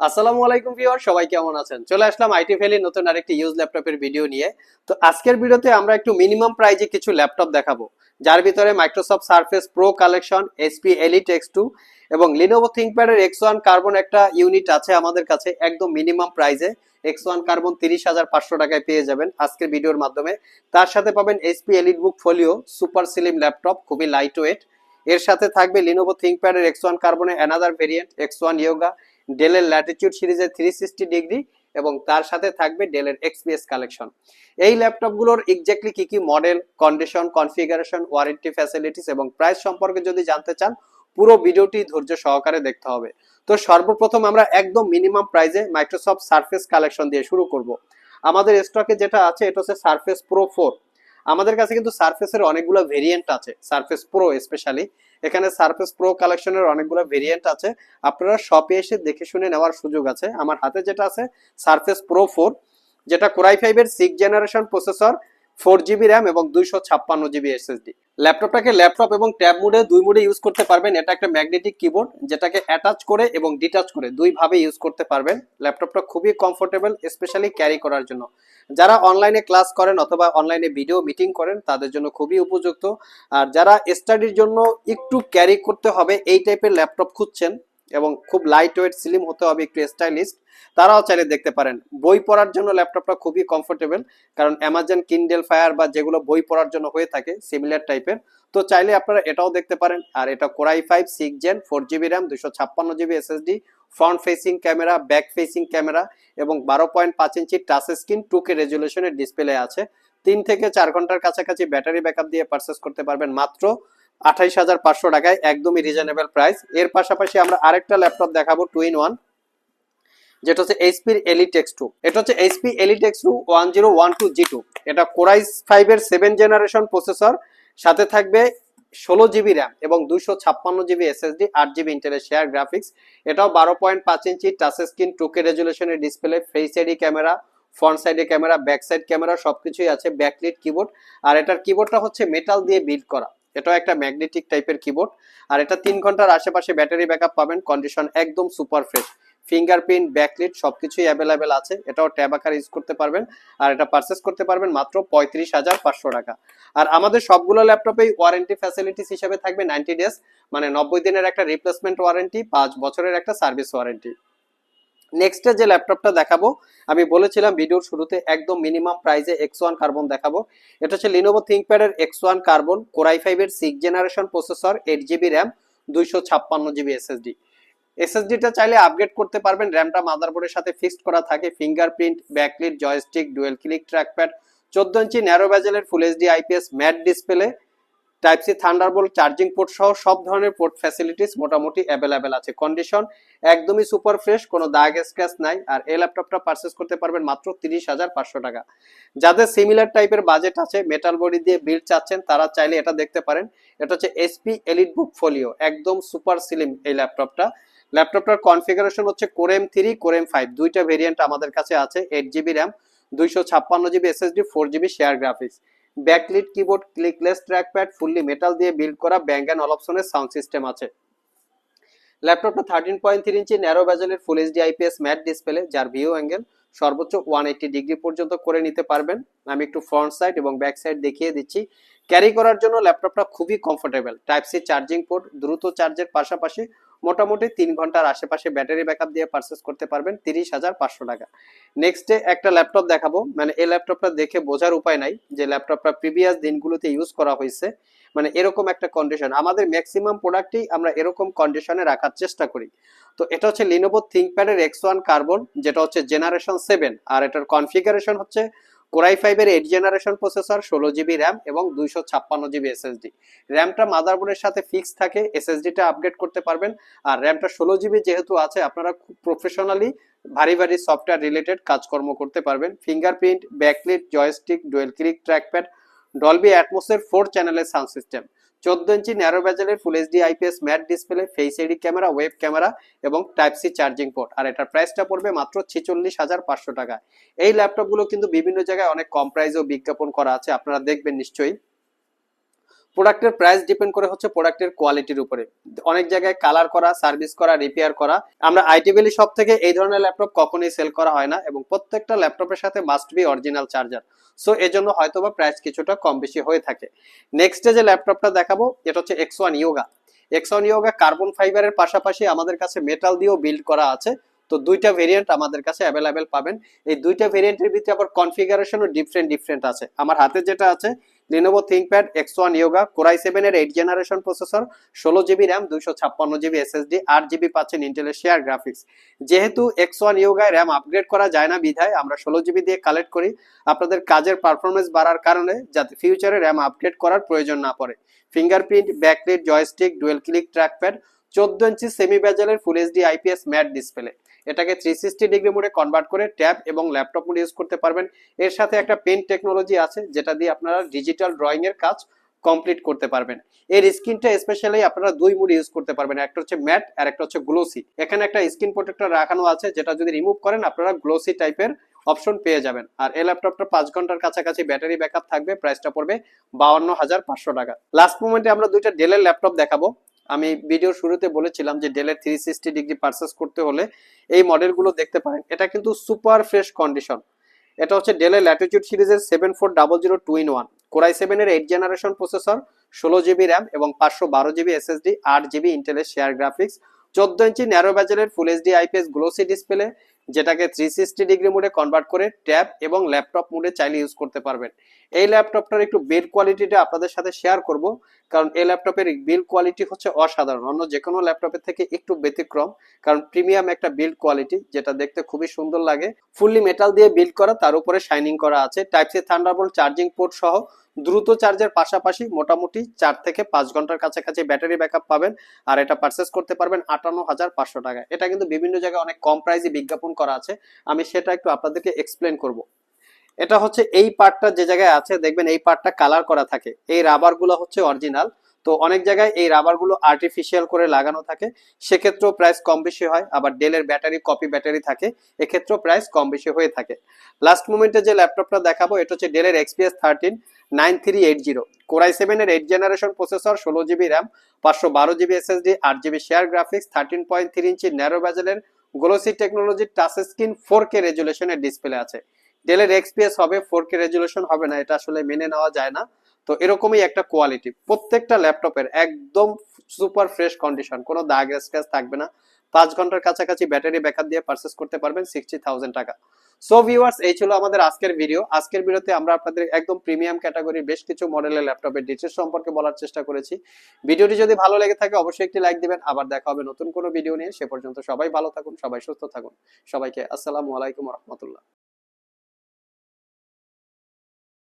আসসালামু আলাইকুম ভিউয়ার, সবাই কেমন আছেন? চলে আসলাম আইটি ভ্যালি নতুন আরেকটি ইউজ ল্যাপটপের ভিডিও নিয়ে। তো আজকের ভিডিওতে আমরা একটু মিনিমাম প্রাইজে কিছু ল্যাপটপ দেখাবো। যার ভিতরে Microsoft Surface Pro collection HP Elite X two এবং লিনোভো থিঙ্কপ্যাডের এক্স ওয়ান কার্বন একটা ইউনিট আছে আমাদের কাছে, একদম মিনিমাম প্রাইজে এক্স ওয়ান কার্বন তিরিশ হাজার পাঁচশো টাকায় পেয়ে যাবেন আজকের ভিডিওর মাধ্যমে। তার সাথে পাবেন HP elite book folio super slim laptop খুবই লাইট ওয়েট এর সাথে থাকবে লিনোভো থিঙ্কপ্যাডের এক্স ওয়ান কার্বনের another variant X one Yoga ডেলের ল্যাটিটিউড সিরিজের থ্রি সিক্সটি ডিগ্রি এবং তার সাথে থাকবে ডেলের এক্সপিএস কালেকশন এই ল্যাপটপগুলোর এক্স্যাক্টলি কি কি model condition configuration warranty facilities এবং প্রাইস সম্পর্কে যদি জানতে চান, পুরো ভিডিওটি ধৈর্য সহকারে দেখতে হবে। তো সর্বপ্রথম আমরা একদম মিনিমাম প্রাইজে মাইক্রোসফট সারফেস কালেকশন দিয়ে শুরু করব। আমাদের স্টকে যেটা আছে, এটা হচ্ছে সারফেস প্রো ফোর আমাদের কাছে কিন্তু সারফেসের অনেকগুলো ভেরিয়েন্ট আছে সারফেস প্রো স্পেশালি এখানে সার্ফেস প্রো কালেকশনের অনেকগুলো ভেরিয়েন্ট আছে। আপনারা শপে এসে দেখে শুনে নেওয়ার সুযোগ আছে। আমার হাতে যেটা আছে সার্ফেস প্রো ফোর যেটা কোরাই ফাইভের six generation processor four GB RAM এবং দুইশো ছাপ্পান্ন জিবি এসএসডি। ল্যাপটপটাকে ল্যাপটপ এবং ট্যাব মোডে দুই মোডে ইউজ করতে পারবেন। এটা একটা ম্যাগনেটিক কিবোর্ড যেটাকে অ্যাটাচ করে এবং ডিটাচ করে দুইভাবে ইউজ করতে পারবেন। ল্যাপটপটা খুবই কমফোর্টেবল স্পেশালি ক্যারি করার জন্য। যারা অনলাইনে ক্লাস করেন অথবা অনলাইনে ভিডিও মিটিং করেন, তাদের জন্য খুবই উপযুক্ত। আর যারা স্টাডির জন্য একটু ক্যারি করতে হবে, এই টাইপের ল্যাপটপ খুঁজছেন এবং খুব লাইট ওয়েট স্লিম হতে হবে একটু স্টাইলিস্ট তারাও চাইলে দেখতে পারেন। বই পড়ার জন্য ল্যাপটপটা খুবই কমফোর্টেবল কারণ অ্যামাজন কিন্ডেল ফায়ার বা যেগুলো বই পড়ার জন্য হয়ে থাকে সিমিলার টাইপের তো চাইলে আপনারা এটাও দেখতে পারেন। আর এটা Core i five six gen four GB RAM দুশো ছাপ্পান্ন GB SSD front facing camera back facing camera এবং বারো পয়েন্ট পাঁচ inch touch screen two K রেজুলেশনের display আছে। তিন থেকে চার ঘণ্টার কাছাকাছি ব্যাটারি ব্যাকআপ দিয়ে পারচেস করতে পারবেন মাত্র আঠাইশ হাজার পাঁচশো টাকায় একদমই রিজনেবল প্রাইস এর পাশাপাশি আমরা আরেকটা ল্যাপটপ দেখাবো টু ইন ওয়ান যেটা হচ্ছে এইচপির এলিটেক্স টু এটা হচ্ছে HP Elite X two one zero one two G two এটা কোরাইস ফাইভের সেভেন জেনারেশন প্রসেসর সাথে থাকবে ষোলো জিবি র্যাম এবং দুশো ছাপ্পান্ন জিবি এসএসডি আট জিবি ইন্টেলের শেয়ার গ্রাফিক্স এটাও বারো পয়েন্ট পাঁচ inch touch screen two K রেজুলেশনের display face ID camera front সাইডে ক্যামেরা ব্যাক সাইড ক্যামেরা সবকিছুই আছে ব্যাকলিট কিবোর্ড আর এটার কিবোর্ডটা হচ্ছে মেটাল দিয়ে বিল্ড করা। এটাও একটা ম্যাগনেটিক টাইপের কিবোর্ড আর এটা তিন ঘণ্টার আশেপাশে ব্যাটারি ব্যাকআপ পাবেন কন্ডিশন একদম সুপার ফ্রেশ ফিঙ্গারপ্রিন্ট ব্যাকলিট সবকিছুই অ্যাভেলেবেল আছে, এটাও ট্যাব আকার ইউজ করতে পারবেন, আর এটা পারচেস করতে পারবেন মাত্র পঁয়ত্রিশ হাজার পাঁচশো টাকা। আর আমাদের সবগুলো ল্যাপটপেই ওয়ারেন্টি ফ্যাসিলিটিস হিসেবে থাকবে নাইনটি ডেজ মানে নব্বই দিনের একটা রিপ্লেসমেন্ট ওয়ারেন্টি পাঁচ বছরের একটা সার্ভিস ওয়ারেন্টি নেক্সটে যে ল্যাপটপটা দেখাবো, আমি বলেছিলাম ভিডিওর শুরুতে একদম মিনিমাম প্রাইসে এক্স ওয়ান কার্বন দেখাবো। এটা হচ্ছে Lenovo থিঙ্কপ্যাডের X one carbon Core i ফাইভের six generation processor eight GB RAM দুইশো ছাপ্পান্ন জিবি এসএসডি এসএসডিটা চাইলে আপগ্রেড করতে পারবেন র্যামটা মাদারবোর্ডের সাথে ফিক্সড করা থাকে fingerprint backlit joystick dual click trackpad চোদ্দ inch narrow ব্যাজেলের full HD IPS matte display type C Thunderbolt charging port সহ সব ধরনের পোর্ট ফ্যাসিলিটিস মোটামুটি অ্যাভেলেবেল আছে। কন্ডিশন একদমই সুপার ফ্রেশ কোনো দাগ স্ক্র্যাচ নাই। আর এই ল্যাপটপটা পারচেস করতে পারবেন মাত্র তিরিশ হাজার পাঁচশো টাকা। যাদের সিমিলার টাইপের বাজেট আছে মেটাল বডি দিয়ে বিল্ড চাচ্ছেন, তারা চাইলে এটা দেখতে পারেন। এটা হচ্ছে এসপি এলিট বুক ফোলিও একদম সুপার সিলিম এই ল্যাপটপটা ল্যাপটপটার কনফিগারেশন হচ্ছে Core M three Core M five দুইটা ভেরিয়েন্ট আমাদের কাছে আছে এইট জিবি র্যাম দুইশো ছাপ্পান্ন GB SSD four GB share graphics backlit keyboard clickless trackpad fully metal দিয়ে বিল্ড করা ব্যাঙ্গ অ্যান্ড অলপশনের সাউন্ড সিস্টেম আছে। ল্যাপটপটা thirteen point three inch narrow ব্যাজেলের full HD IPS matte display যার ভিউ অ্যাঙ্গেল সর্বোচ্চ one eighty degree পর্যন্ত করে নিতে পারবেন। আমি একটু ফ্রন্ট সাইড এবং ব্যাক সাইড দেখিয়ে দিচ্ছি। ক্যারি করার জন্য ল্যাপটপটা খুবই comfortable type C charging port দ্রুত চার্জের পাশাপাশি মোটামুটি তিন ঘণ্টার আশেপাশে ব্যাটারি ব্যাকআপ দিয়ে পারচেস করতে পারবেন তিরিশ হাজার পাঁচশো টাকা। নেক্সটে একটা ল্যাপটপ দেখাবো। মানে এই ল্যাপটপটা দেখে বোঝার উপায় নাই যে ল্যাপটপটা প্রিভিয়াস দিনগুলোতে ইউজ করা হয়েছে। মানে এরকম একটা কন্ডিশন আমাদের ম্যাক্সিমাম প্রোডাক্টই আমরা এরকম কন্ডিশনে রাখার চেষ্টা করি। তো এটা হচ্ছে লিনোভো থিঙ্কপ্যাডের এক্স ওয়ান কার্বন যেটা হচ্ছে জেনারেশন সেভেন আর এটার কনফিগারেশন হচ্ছে কোরাই ফাইভের এইট জেনারেশন প্রসেসর ষোলো জিবি র্যাম এবং দুইশো ছাপ্পান্ন জিবি এসএসডি র্যামটা মাদারবোর্ডের সাথে ফিক্স থাকে এসএসডিটা আপডেট করতে পারবেন। আর র্যামটা ষোলো জিবি যেহেতু আছে, আপনারা খুব প্রফেশনালি ভারী ভারী সফটওয়্যার রিলেটেড কাজকর্ম করতে পারবেন। Fingerprint backlit joystick dual click trackpad Dolby অ্যাটমোসের four চ্যানেলের সাউন্ড সিস্টেম চোদ্দ inch narrow ব্যাজেলের full HD IPS matte display face ID camera web camera এবং টাইপ সি চার্জিং পোর্ট আর এটার প্রাইসটা পড়বে মাত্র ছেচল্লিশ হাজার পাঁচশো টাকা এই ল্যাপটপগুলো কিন্তু বিভিন্ন জায়গায় অনেক কম প্রাইসেও বিজ্ঞাপন করা আছে, আপনারা দেখবেন নিশ্চয়ই। প্রোডাক্টের প্রাইস ডিপেন্ড করে হচ্ছে প্রোডাক্টের কোয়ালিটির উপরে। অনেক জায়গায় কালার করা সার্ভিস করা রিপেয়ার করা। আমরা আইটি ভ্যালি সব থেকে এই ধরনের ল্যাপটপ কখনোই সেল করা হয় না এবং প্রত্যেকটা ল্যাপটপের সাথে must be original charger so এজন্য হয়তোবা প্রাইস কিছুটা কম বেশি হয়ে থাকে। নেক্সটে যে ল্যাপটপটা দেখাবো, এটা হচ্ছে X one Yoga X one Yoga carbon ফাইবারের পাশাপাশি আমাদের কাছে মেটাল দিয়েও বিল্ড করা আছে। তো দুইটা ভেরিয়েন্ট আমাদের কাছে অ্যাভেলেবেল পাবেন। এই দুইটা ভেরিয়েন্টের ভিতরে আবার কনফিগারেশনও ডিফারেন্ট ডিফারেন্ট আছে। আমার হাতে যেটা আছে Lenovo ThinkPad X one Yoga Core i seven এর এইট জেনারেশন প্রসেসর ষোলো জিবি র্যাম দুইশো ছাপ্পান্ন জিবি এসএসডি আট জিবি পাচ্ছেন ইন্টেলের শেয়ার গ্রাফিক্স যেহেতু এক্স ওয়ান ইয়োগায় র্যাম আপগ্রেড করা যায় না বিধায় আমরা ষোলো জিবি দিয়ে কালেক্ট করি, আপনাদের কাজের পারফরমেন্স বাড়ার কারণে যাতে ফিউচারে র্যাম আপগ্রেড করার প্রয়োজন না পড়ে। Fingerprint backlit joystick dual click trackpad চোদ্দ inch semi ব্যাজেলের full HD IPS matte display এটাকে থ্রি সিক্সটি ডিগ্রি মোডে কনভার্ট করে ট্যাব এবং ল্যাপটপ মোডে ইউজ করতে পারবেন। এর সাথে একটা পেন টেকনোলজি আছে, যেটা দিয়ে আপনারা ডিজিটাল ড্রয়িং এর কাজ কমপ্লিট করতে পারবেন। এর স্ক্রিনটা স্পেশালি আপনারা দুই মোডে ইউজ করতে পারবেন, একটা হচ্ছে ম্যাট আর একটা হচ্ছে গ্লোসি এখানে একটা স্ক্রিন প্রোটেক্টর রাখানো আছে, যেটা যদি রিমুভ করেন, আপনারা গ্লোসি টাইপের অপশন পেয়ে যাবেন। আর এই ল্যাপটপটা পাঁচ ঘণ্টার কাছাকাছি ব্যাটারি ব্যাকআপ থাকবে প্রাইসটা পড়বে বাউন্ন হাজার পাঁচশো টাকা। লাস্ট মোমেন্টে আমরা দুইটা ডেলের ল্যাপটপ দেখাবো। আমি ভিডিওর শুরুতে বলেছিলাম যে ডেলের থ্রি সিক্সটি ডিগ্রি পারচেস করতে হলে এই মডেলগুলো দেখতে পারেন। এটা কিন্তু সুপার ফ্রেশ কন্ডিশন এটা হচ্ছে ডেলের ল্যাটিটিউড সিরিজের seven four double zero two in one Core i সেভেনের এইট জেনারেশন প্রসেসর ষোলো জিবি র্যাম এবং পাঁচশো বারো জিবি এসএসডি আট জিবি ইন্টেলের শেয়ার গ্রাফিক্স চোদ্দ inch narrow ব্যাজেলের full HD IPS glossy display যেটাকে থ্রি সিক্সটি ডিগ্রি মোডে কনভার্ট করে ট্যাব এবং ল্যাপটপ মোডে চাইলে ইউজ করতে পারবেন। এই ল্যাপটপটার একটু বিল্ড কোয়ালিটিটা আপনাদের সাথে শেয়ার করব, কারণ এই ল্যাপটপের বিল্ড কোয়ালিটি হচ্ছে অসাধারণ। অন্য যে কোনো ল্যাপটপের থেকে একটু ব্যতিক্রম, কারণ প্রিমিয়াম একটা বিল্ড কোয়ালিটি যেটা দেখতে খুবই সুন্দর লাগে। ফুললি মেটাল দিয়ে বিল্ড করা, তার উপরে শাইনিং করা আছে। Type C Thunderbolt charging port সহ দ্রুত চার্জের পাশাপাশি মোটামুটি চার থেকে পাঁচ ঘণ্টার কাছাকাছি ব্যাটারি ব্যাকআপ পাবেন আর এটা পারচেস করতে পারবেন আটান্ন হাজার পাঁচশো টাকা এটা কিন্তু বিভিন্ন জায়গায় অনেক কম প্রাইসে বিজ্ঞাপন করা আছে। আমি সেটা একটু আপনাদেরকে এক্সপ্লেন করব। এটা হচ্ছে এই পার্টটা যে জায়গায় আছে, দেখবেন এই পার্টটা কালার করা থাকে। এই রাবারগুলো হচ্ছে অরিজিনাল তো অনেক জায়গায় এই রাবারগুলো আর্টিফিশিয়াল করে লাগানো থাকে। সেক্ষেত্রেও প্রাইস কম বেশি হয়, আবার ডেলের ব্যাটারি কপি ব্যাটারি থাকে, এক্ষেত্রেও প্রাইস কম বেশি হয়ে থাকে। লাস্ট মোমেন্টে যে ল্যাপটপটা দেখাবো, এটা হচ্ছে ডেলের XPS thirteen nine three eight zero Core i সেভেনের এইট জেনারেশন প্রসেসর ষোলো জিবি র্যাম পাঁচশো বারো জিবি এসএসডি আট GB share graphics thirteen point three inch narrow ব্যাজেলের glossy টেকনোলজির টাচ স্ক্রিন ফোর কে রেজুলেশনের ডিসপ্লে আছে। ডেলের এক্সপিএস হবে ফোর কে রেজুলেশন হবে না, এটা আসলে মেনে নেওয়া যায় না। তো এরকমই একটা কোয়ালিটি প্রত্যেকটা ল্যাপটপের একদম সুপার ফ্রেশ কন্ডিশন কোনো দাগ স্ক্র্যাচ থাকবে না। পাঁচ ঘণ্টার কাছাকাছি ব্যাটারি ব্যাকআপ দিয়ে পারচেস করতে পারবেন সিক্সটি থাউজেন্ড টাকা। সো ভিউয়ার্স এই ছিল আমাদের আজকের ভিডিও আজকের ভিডিওতে আমরা আপনাদের একদম প্রিমিয়াম ক্যাটাগরির বেশ কিছু মডেলের ল্যাপটপের ডিটেলস সম্পর্কে বলার চেষ্টা করেছি। ভিডিওটি যদি ভালো লেগে থাকে, অবশ্যই একটি লাইক দিবেন। আবার দেখা হবে নতুন কোনো ভিডিও নিয়ে। সে পর্যন্ত সবাই ভালো থাকুন, সবাই সুস্থ থাকুন। সবাইকে আসসালামু আলাইকুম রহমতুল্লাহ।